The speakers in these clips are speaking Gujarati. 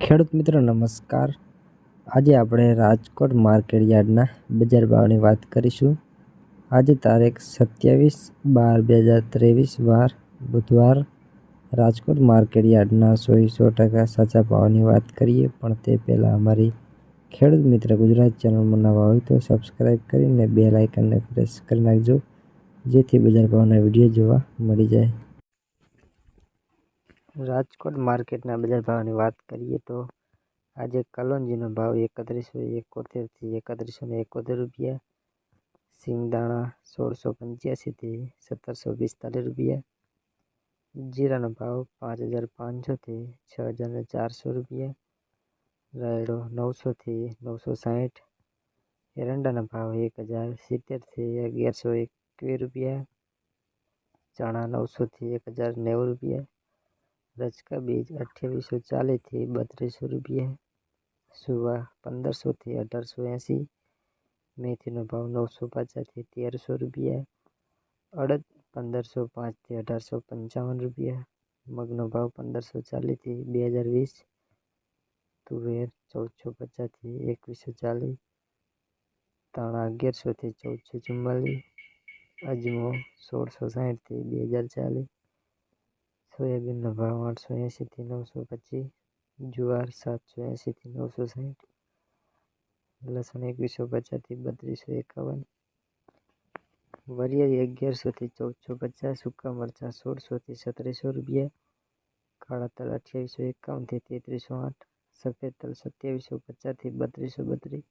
ખેડૂત મિત્રો, નમસ્કાર. આજે આપણે રાજકોટ માર્કેટ યાર્ડના બજાર ભાવની વાત કરીશું. આજે તારીખ સત્યાવીસ બાર બે હજાર ત્રેવીસ, વાર બુધવાર રાજકોટ માર્કેટ યાર્ડના સો સો ટકા સાચા ભાવની વાત કરીએ. પણ તે પહેલાં અમારી ખેડૂત મિત્ર ગુજરાત ચેનલમાં નવા હોય તો સબસ્ક્રાઈબ કરીને બે લાઇકનને પ્રેસ કરી નાખજો. જેથી બજાર ભાવના વીડિયો જોવા મળી જાય. રાજકોટ માર્કેટના બજાર ભાવની વાત કરીએ તો આજે કલોંજીનો ભાવ એકત્રીસો એકોતેરથી એકત્રીસો ને એકોતેર રૂપિયા, સિંગદાણા સોળસો પંચ્યાસીથી સત્તરસો પિસ્તાલીસ રૂપિયા, જીરાનો ભાવ પાંચ હજાર પાંચસોથી છ હજાર ચારસો રૂપિયા, રાયડો નવસોથી નવસો સાઠ એરંડાના ભાવ એક હજાર સિત્તેરથી અગિયારસો એકવીસ રૂપિયા, ચણા નવસોથી એક હજાર નેવું રૂપિયા રચકા બીજ અઠ્યાવીસો ચાલીસથી બત્રીસો રૂપિયા સુવા પંદરસોથી અઢારસો એંસી મેથીનો ભાવ નવસો પચાસથી તેરસો રૂપિયા અડદ પંદરસો પાંચથી અઢારસો પંચાવન રૂપિયા મગનો ભાવ પંદરસો ચાલીસથી બે હજાર વીસ તુવેર ચૌદસો પચાસથી એકવીસો ચાલીસ ધાણા અગિયારસોથી ચૌદસો ચુમ્માલીસ અજમો સોળસો સાઠથી બે હજાર ચાલીસ સોયાબીનનો ભાવ આઠસો એંશીથી નવસો પચીસ, જુવાર સાતસો એંશીથી નવસો સાઠ લસણ એકવીસો પચાસથી બત્રીસો એકાવન, વરિયાળી અગિયારસોથી ચૌદસો પચાસ, સૂકા મરચાં સોળસોથી સત્રીસો રૂપિયા, કાળા તલ અઠ્યાવીસો એકાવનથી તેત્રીસો આઠ, સફેદ તલ સત્યાવીસો પચાસથી બત્રીસો બત્રીસ,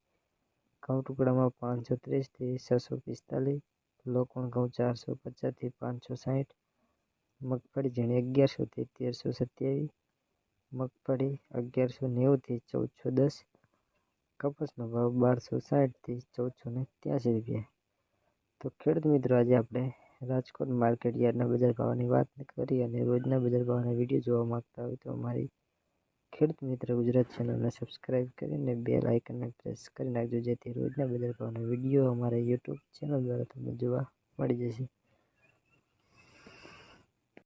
ઘઉં ટુકડામાં પાંચસો ત્રીસથી છસો પિસ્તાલીસ, લોકોણ ઘઉં ચારસો પચાસથી પાંચસો સાઠ મગફળી ઝીણી અગિયારસોથી તેરસો સત્યાવીસ, મગફળી અગિયારસો નેવુંથી ચૌદસો દસ, કપાસનો ભાવ બારસો સાઠથી ચૌદસો ને ત્યાસી રૂપિયા. તો ખેડૂત મિત્રો, આજે આપણે રાજકોટ માર્કેટ યાર્ડના બજાર ભાવની વાત કરી અને રોજના બજાર ભાવના વીડિયો જોવા માગતા હોય તો અમારી ખેડૂત મિત્ર ગુજરાત ચેનલને સબસ્ક્રાઈબ કરીને બે લાઇકનને પ્રેસ કરી નાખજો, જેથી રોજના બજાર ભાવના વીડિયો અમારા યુટ્યુબ ચેનલ દ્વારા તમને જોવા મળી જશે.